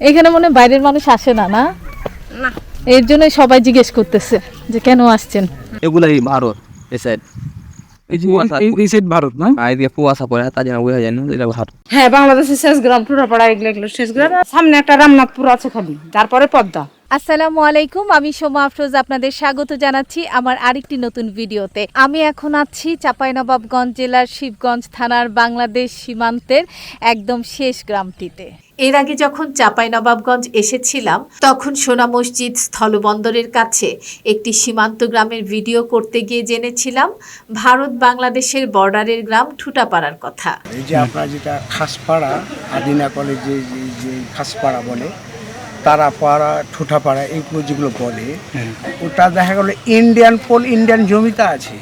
এখানে মনে হয় বাইরের মানুষ আসে না না? এর জন্য সবাই জিজ্ঞেস করতেছে যে কেন আসছেন? এগুলাই ভারত এই সাইড এই যে এই- এই সাইড ভারত না? কুয়াশা পড়ে তার জন্য বোঝা যায় না এটা ভারত। হ্যাঁ বাংলাদেশের শেষ গ্রাম টুরাপাড়া এগুলো এগুলো শেষ গ্রাম সামনে একটা রামনাথপুর আছে খালি তারপরে পদ্মা। আসসালামু আলাইকুম, আমি সোমা আফরোজ আপনাদের স্বাগত জানাচ্ছি আমার আরেকটি নতুন ভিডিওতে। আমি এখন আছি চাঁপাইনবাবগঞ্জ জেলার শিবগঞ্জ থানার বাংলাদেশ সীমান্তের একদম শেষ গ্রামটিতে। এর আগে যখন চাঁপাইনবাবগঞ্জ এসেছিলাম, তখন সোনা মসজিদ স্থলবন্দরের কাছে একটি সীমান্ত গ্রামের ভিডিও করতে গিয়ে জেনেছিলাম, ভারত বাংলাদেশের বর্ডারের গ্রাম ঠুটাপাড়ার কথা। এই যে আপনার যেটা খাসপাড়া, আদিনা কলেজ যে খাসপাড়া বলে তারা পাড়া ঠুঠাপাড়া এইগুলো যেগুলো বলে ওটা দেখা গেলো ইন্ডিয়ান পোল ইন্ডিয়ান জমিতে আছে।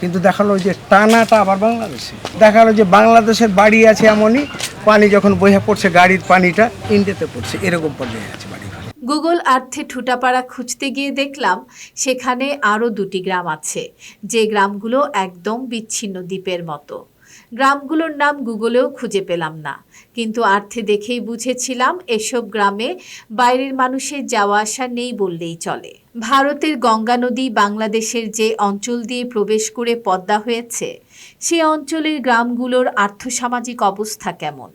কিন্তু দেখাল যে টানাটা আবার বাংলাদেশে। দেখা গেলো যে বাংলাদেশের বাড়ি আছে এমনই পানি যখন বইয়া পড়ছে গাড়ির পানিটা ইন্ডিয়াতে পড়ছে। এরকম পর্যায়ে আছে বাড়ি। গুগল আর্থে ঠুটাপাড়া খুঁজতে গিয়ে দেখলাম সেখানে আরও দুটি গ্রাম আছে। যে গ্রামগুলো একদম বিচ্ছিন্ন দ্বীপের মতো। গ্রামগুলোর নাম গুগলেও খুঁজে পেলাম না। কিন্তু আর্থে দেখেই বুঝেছিলাম, এসব গ্রামে বাইরের মানুষের যাওয়া আসা নেই বললেই চলে। ভারতের গঙ্গা নদী বাংলাদেশের যে অঞ্চল দিয়ে প্রবেশ করে পদ্মা হয়েছে, সে অঞ্চলের গ্রামগুলোর আর্থসামাজিক অবস্থা কেমন?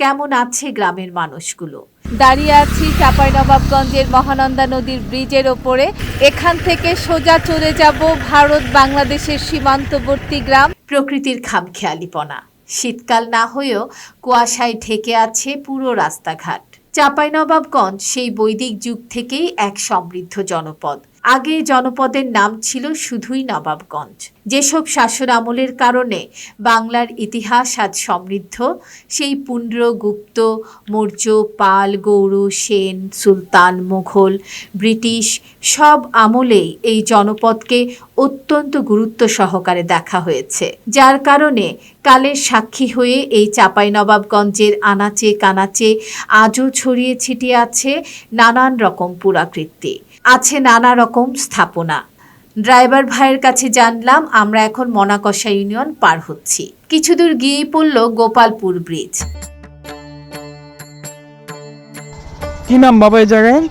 কেমন আছে গ্রামের মানুষগুলো? দাঁড়িয়ে আছি চাঁপাইনবাবগঞ্জের মহানন্দা নদীর ব্রিজের ওপরে। এখান থেকে সোজা চলে যাব ভারত বাংলাদেশের সীমান্তবর্তী গ্রাম। প্রকৃতির খামখেয়ালিপনা। শীতকাল না হয়েও কুয়াশায় ঢেকে আছে পুরো রাস্তাঘাট। চাঁপাইনবাবগঞ্জ সেই বৈদিক যুগ থেকেই এক সমৃদ্ধ জনপদ। আগে জনপদের নাম ছিল শুধুই নবাবগঞ্জ। যেসব শাসন আমলের কারণে বাংলার ইতিহাস আজ সমৃদ্ধ, সেই পুণ্ড্র গুপ্ত, মৌর্য, পাল, গৌড়, সেন, সুলতান, মুঘল, ব্রিটিশ, সব আমলেই এই জনপদকে অত্যন্ত গুরুত্ব সহকারে দেখা হয়েছে। যার কারণে কালের সাক্ষী হয়ে এই চাপাই নবাবগঞ্জের আনাচে কানাচে আজও ছড়িয়ে ছিটিয়ে আছে নানান রকম পুরাকৃতি। আছে নানা রকম স্থাপনা। ড্রাইভার ভাইয়ের কাছে জানলাম আমরা এখন মনাকষা ইউনিয়ন পার হচ্ছি। কিছু দূর গিয়েই পড়ল গোপালপুর ব্রিজ। কি নাম বাবা এই জায়গায়?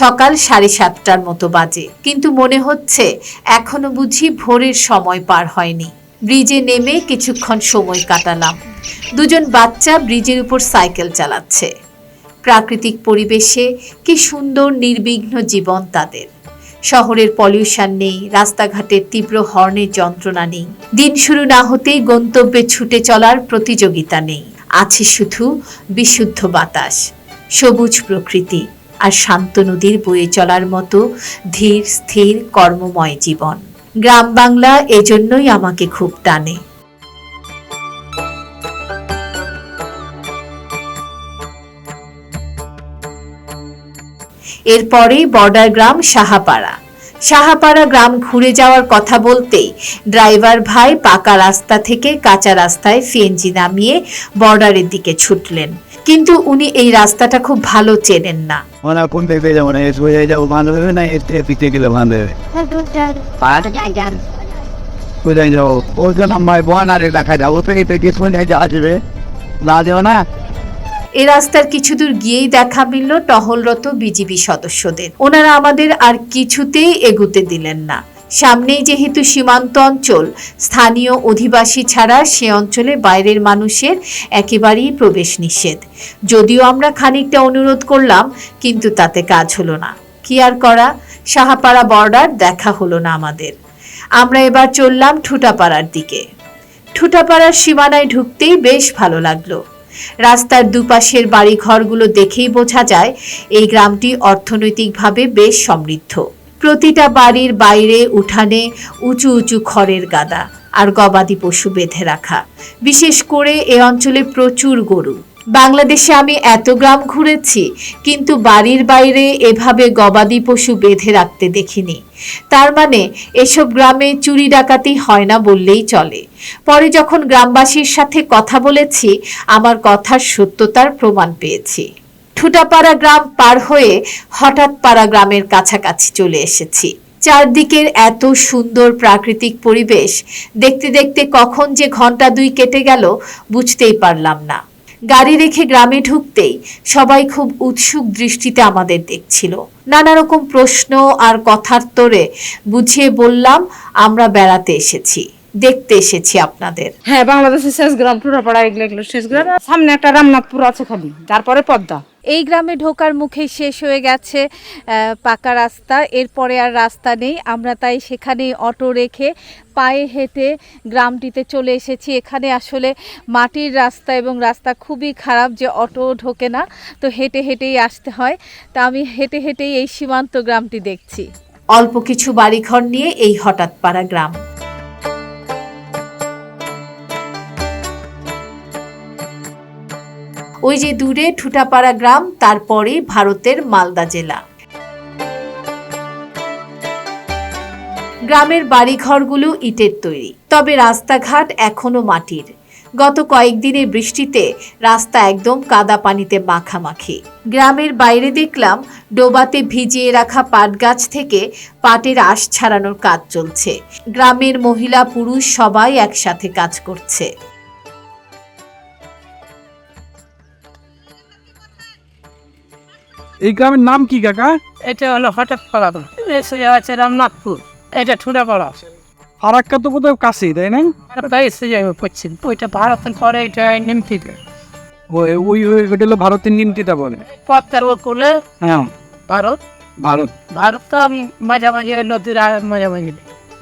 সকাল সাড়ে সাতটার মতো বাজে কিন্তু মনে হচ্ছে এখনও বুঝি ভোরের সময় পার হয়নি। ব্রিজে নেমে কিছুক্ষণ সময় কাটালাম। দুজন বাচ্চা ব্রিজের উপর সাইকেল চালাচ্ছে। প্রাকৃতিক পরিবেশে কি সুন্দর নির্বিঘ্ন জীবন তাদের। শহরের পলিউশন নেই রাস্তাঘাটের তীব্র হর্নের যন্ত্রণা নেই। দিন শুরু না হতেই গন্তব্যে ছুটে চলার প্রতিযোগিতা নেই। আছে শুধু বিশুদ্ধ বাতাস, সবুজ প্রকৃতি আর শান্ত নদীর বয়ে চলার মতো ধীর, স্থির, কর্মময় জীবন। গ্রাম বাংলা এজন্যই আমাকে খুব টানে। এরপরেই বর্ডার গ্রাম সাহাপাড়া। সাহাপাড়া গ্রাম ঘুরে যাওয়ার কথা বলতেই ড্রাইভার ভাই পাকা রাস্তা থেকে কাঁচা রাস্তায় সিএনজি নামিয়ে বর্ডারের দিকে ছুটলেন। কিন্তু উনি এই রাস্তাটা খুব ভালো চেনেন না। মানে কোন দিকে যাব না এসে হয়ে যাব বান্ধব হবে না এর থেকে পিছিয়ে গেলে বান্ধব হবে কোথায় যাব? ওই জন্য আমার বোন আর দেখা যাব তো এটা কি শুনে যাওয়া যাবে না দেবো না। এ রাস্তার কিছু দূর গিয়েই দেখা মিলল টহলরত বিজিবি সদস্যদের। ওনারা আমাদের আর কিছুতেই এগুতে দিলেন না। সামনেই যেহেতু সীমান্ত অঞ্চল, স্থানীয় অধিবাসী ছাড়া সে অঞ্চলে বাইরের মানুষের একেবারেই প্রবেশ নিষেধ। যদিও আমরা খানিকটা অনুরোধ করলাম, কিন্তু তাতে কাজ হলো না। কি আর করা? সাহাপাড়া বর্ডার দেখা হলো না আমাদের। আমরা এবার চললাম ঠুটাপাড়ার দিকে। ঠুটাপাড়ার সীমানায় ঢুকতেই বেশ ভালো লাগল। রাস্তার দুপাশের বাড়ি ঘরগুলো দেখেই বোঝা যায়, এই গ্রামটি অর্থনৈতিকভাবে বেশ সমৃদ্ধ। প্রতিটা বাড়ির বাইরে উঠানে উঁচু উঁচু খড়ের গাদা আর গবাদি পশু বেঁধে রাখা। বিশেষ করে এ অঞ্চলে প্রচুর গরু। বাংলাদেশে আমি এত গ্রাম ঘুরেছি, কিন্তু বাড়ির বাইরে এভাবে গবাদি পশু বেঁধে রাখতে দেখিনি। তার মানে এসব গ্রামে চুরি ডাকাতি হয় না বললেই চলে। পরে যখন গ্রামবাসীর সাথে কথা বলেছি, আমার কথার সত্যতার প্রমাণ পেয়েছি। ঠুটাপাড়া গ্রাম পার হয়ে হঠাৎ পাড়া গ্রামের কাছাকাছি চলে এসেছি। চারদিকের এত সুন্দর প্রাকৃতিক পরিবেশ, দেখতে দেখতে কখন যে ঘণ্টা দুই কেটে গেল, বুঝতেই পারলাম না। গাড়ি রেখে গ্রামে ঢুকতেই সবাই খুব উৎসুক দৃষ্টিতে আমাদের দেখছিল। নানা রকম প্রশ্ন আর কথার তোরে বুঝিয়ে বললাম, আমরা বেড়াতে এসেছি, দেখতে এসেছি আপনাদের। হ্যাঁ বাংলাদেশের শেষ গ্রাম টুরাপাড়া এগুলো এগুলো শেষ গ্রাম। সামনে একটা রামনাথপুর আছে খালি, তারপরে পদ্মা। এই গ্রামে ঢোকার মুখে শেষ হয়ে গেছে পাকা রাস্তা। এরপরে আর রাস্তা নেই। আমরা তাই সেখানে অটো রেখে পায়ে হেঁটে গ্রামটিতে চলে এসেছি। এখানে আসলে মাটির রাস্তা এবং রাস্তা খুবই খারাপ যে অটো ঢোকে না, তো হেঁটে হেঁটেই আসতে হয়। তা আমি হেঁটে হেঁটেই এই সীমান্ত গ্রামটি দেখছি। অল্প কিছু বাড়িঘর নিয়ে এই হঠাৎ পাড়া গ্রাম। ওই যে দূরে ঠুটাপাড়া গ্রাম, তারপরে ভারতের মালদা জেলা। গ্রামের বাড়িঘরগুলো ইটের তৈরি, তবে রাস্তাঘাট এখনও মাটির। গত কয়েকদিনের বৃষ্টিতে রাস্তা একদম কাদা পানিতে মাখামাখি। গ্রামের বাইরে দেখলাম, ডোবাতে ভিজিয়ে রাখা পাট গাছ থেকে পাটের আঁশ ছাড়ানোর কাজ চলছে। গ্রামের মহিলা পুরুষ সবাই একসাথে কাজ করছে। এই গ্রামের নাম কি কাকা? এটা হলো হঠাৎ পাড়া আছে রামনাথপুর। এটা ঠুঁড়া পাড়া। ফারাক্কা তো বোধহয় কাছেই তাই না? এসে যাবে পশ্চিম। ওইটা ভারতের পরে এটা নিমতিতে। ওই ওই ওই- ওইটা হলো ভারতের নিমতিটা বলে। পথের ওকুলে হ্যাঁ। ভারত। ভারত। ভারত তো আমি মাঝামাঝি নদীর মাঝামাঝি।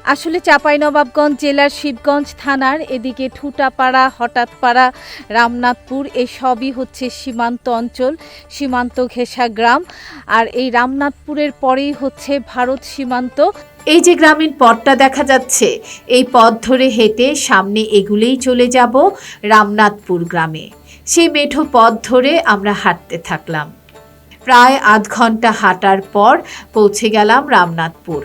আসলে চাঁপাইনবাবগঞ্জ জেলার শিবগঞ্জ থানার এদিকে ঠুটাপাড়া, হঠাৎপাড়া, রামনাথপুর এই সবই হচ্ছে সীমান্ত অঞ্চল, সীমান্ত ঘেঁষা গ্রাম। আর এই রামনাথপুরের পরেই হচ্ছে ভারত সীমান্ত। এই যে গ্রামীণ পথটা দেখা যাচ্ছে, এই পথ ধরে হেঁটে সামনে এগুলেই চলে যাব রামনাথপুর গ্রামে। সেই মেঠো পথ ধরে আমরা হাঁটতে থাকলাম। প্রায় আধ ঘণ্টা হাঁটার পর পৌঁছে গেলাম রামনাথপুর।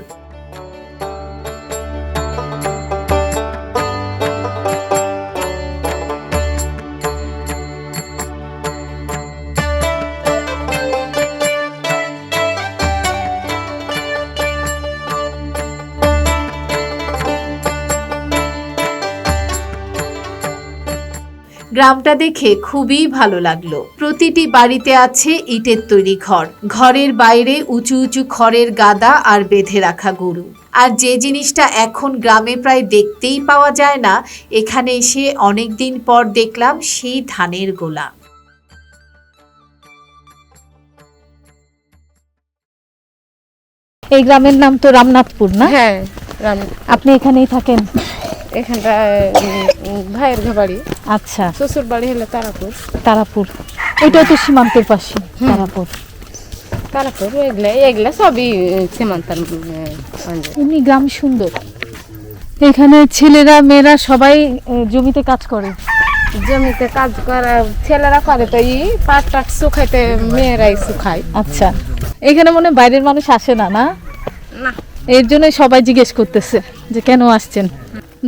গ্রামটা দেখে খুবই ভালো লাগল। প্রতিটি বাড়িতে আছে ইটের তৈরি ঘর। ঘরের বাইরে উঁচু উঁচু খড়ের গাদা আর বেঁধে রাখা গরু। আর যে জিনিসটা এখন গ্রামে প্রায় দেখতেই পাওয়া যায় না এখানে এসে অনেক দিন পর দেখলাম সেই ধানের গোলা। এই গ্রামের নাম তো রামনাথপুর না? হ্যাঁ আপনি এখানেই থাকেন? এখানটা ভাইয়ের বাড়ি। আচ্ছা। শ্বশুর বাড়ি হলো তারাপুর। তারাপুর। এটা তো সীমান্তের পাশে তারাপুর। তারাপুর এগুলা এগুলা সবই সীমান্তার এমনি গ্রাম সুন্দর। এখানে ছেলেরা মেয়েরা সবাই জমিতে কাজ করে। জমিতে কাজ করা ছেলেরা করে তো ই পাট টাট শুকাইতে মেয়েরাই শুকায়। আচ্ছা। এখানে মনে হয় বাইরের মানুষ আসে না না? না। এর জন্য সবাই জিজ্ঞেস করতেছে যে কেন আসছেন?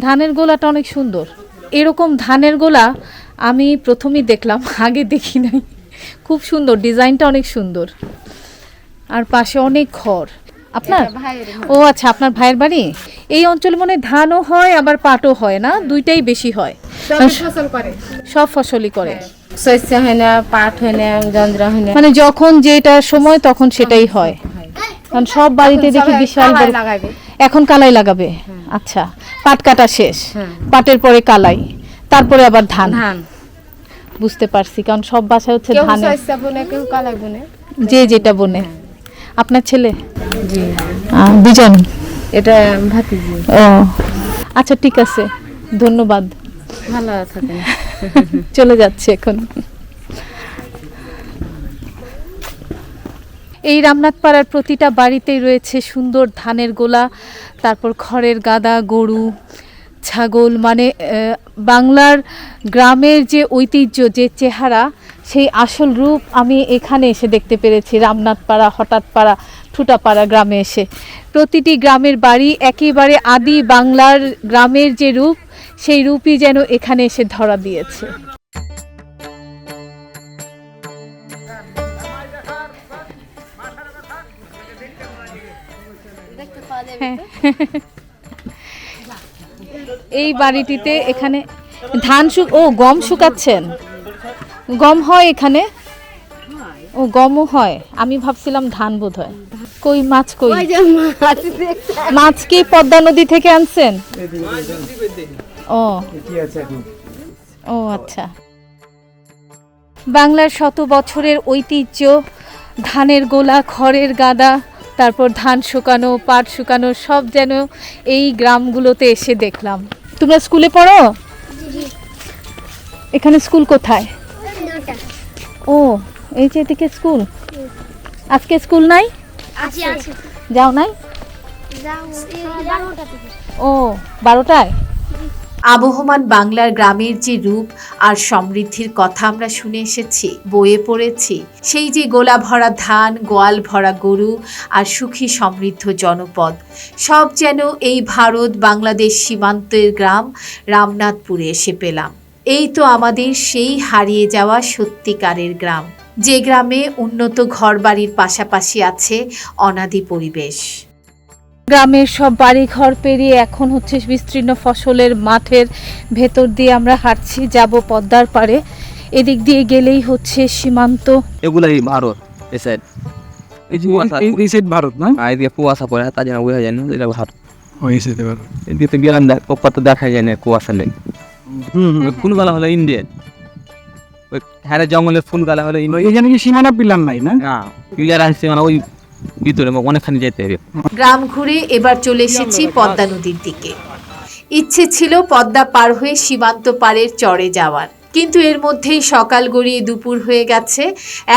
ধানের গোলাটা অনেক সুন্দর। এরকম ধানের গোলা আমি প্রথমেই দেখলাম আগে দেখি নাই। খুব সুন্দর ডিজাইনটা অনেক সুন্দর। আর পাশে অনেক ঘর। আপনার? ও আচ্ছা আপনার ভাইয়ের বাড়ি? এই অঞ্চলে মনে ধানও হয় আবার পাটও হয় না? দুইটাই বেশি হয়। সব ফসলই করে। শস্য হয় না পাট হয় না যন্ত্র হয় না। মানে যখন যেটা সময় তখন সেটাই হয়। কারণ সব বাড়িতে দেখি বিশাল এখন কালাই লাগাবে। আচ্ছা। পাট কাটা শেষ। হ্যাঁ। পাটের পরে কালাই তারপরে আবার ধান। বুঝতে পারছি কারণ সব বাসায় হচ্ছে ধান যে যেটা বনে। আপনার ছেলে? দুজন এটা ভাতিজি। ও। আচ্ছা ঠিক আছে। ধন্যবাদ। ভালো থাকেন। চলে যাচ্ছে এখন। এই রামনাথ পাড়ার প্রতিটা বাড়িতেই রয়েছে সুন্দর ধানের গোলা, তারপর খড়ের গাদা, গরু, ছাগল মানে বাংলার গ্রামের যে ঐতিহ্য, যে চেহারা, সেই আসল রূপ আমি এখানে এসে দেখতে পেরেছি রামনাথ পাড়া হঠাৎ পাড়া ঠুটাপাড়া গ্রামে এসে। প্রতিটি গ্রামের বাড়ি একেবারে আদি বাংলার গ্রামের যে রূপ, সেই রূপই যেন এখানে এসে ধরা দিয়েছে। এই বাড়িটিতে এখানে ধান শুক ও গম শুকাচ্ছেন। গম হয় এখানে। ও গমও হয়। আমি ভাবছিলাম ধান বোধ হয় কই? মাছ কই মাছ কি পদ্মা নদী থেকে আনছেন? ও। ও আচ্ছা। বাংলার শত বছরের ঐতিহ্য ধানের গোলা খড়ের গাদা তারপর ধান শুকানো পাট শুকানো সব যেন এই গ্রামগুলোতে এসে দেখলাম। তোমরা স্কুলে পড়ো? এখানে স্কুল কোথায়? ও এই যে এদিকে স্কুল। আজকে স্কুল নাই? যাও নাই? ও বারোটায়? আবহমান বাংলার গ্রামের যে রূপ আর সমৃদ্ধির কথা আমরা শুনে এসেছি, বয়ে পড়েছি, সেই যে গোলা ভরা ধান, গোয়াল ভরা গরু আর সুখী সমৃদ্ধ জনপদ, সব যেন এই ভারত বাংলাদেশ সীমান্তের গ্রাম রামনাথপুরে এসে পেলাম। এই তো আমাদের সেই হারিয়ে যাওয়া সত্যিকারের গ্রাম, যে গ্রামে উন্নত ঘরবাড়ির পাশাপাশি আছে অনাদি পরিবেশ। গ্রামের সব বাড়ি ঘর পেরিয়ে এখন হচ্ছে বিস্তীর্ণ ফসলের মাঠের ভেতর দিয়ে আমরা হাঁটছি যাব পদ্মার পাড়ে। এদিক দিয়ে গেলেই হচ্ছে সীমান্ত। এগুলাই ভারত এই সাইড এই যে এই- এই সাইড ভারত না? এদিকে কুয়াশা পড়ে জন্য বোঝা যায় না এটা ভারত। ওই সাইডে ভারত। এদিকে তো গেলাম দেখ কত দেখা যায় না কুয়াশা নেই। ফুল গালা হলো ইন্ডিয়ান। ওই হ্যাঁ জঙ্গলের ফুল গালা হলো ইন্ডিয়ান সীমানা পিলার নাই না? মানে ওই ভিতরে অনেকখানি যেতে হবে গ্রাম ঘুরে এবার চলে এসেছি পদ্মা নদীর দিকে। ইচ্ছে ছিল পদ্মা পার হয়ে সীমান্ত পাড়ের চরে যাওয়ার। কিন্তু এর মধ্যেই সকাল গড়িয়ে দুপুর হয়ে গেছে।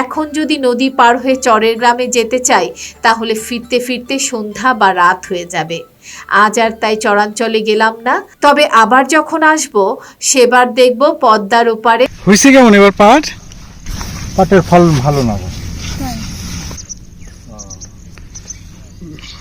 এখন যদি নদী পার হয়ে চরের গ্রামে যেতে চাই তাহলে ফিরতে ফিরতে সন্ধ্যা বা রাত হয়ে যাবে। আজ আর তাই চরাঞ্চলে গেলাম না। তবে আবার যখন আসব সেবার দেখব পদ্মার ওপারে হয়েছে কেমন এবার পাট পাটের ফল ভালো না Yeah.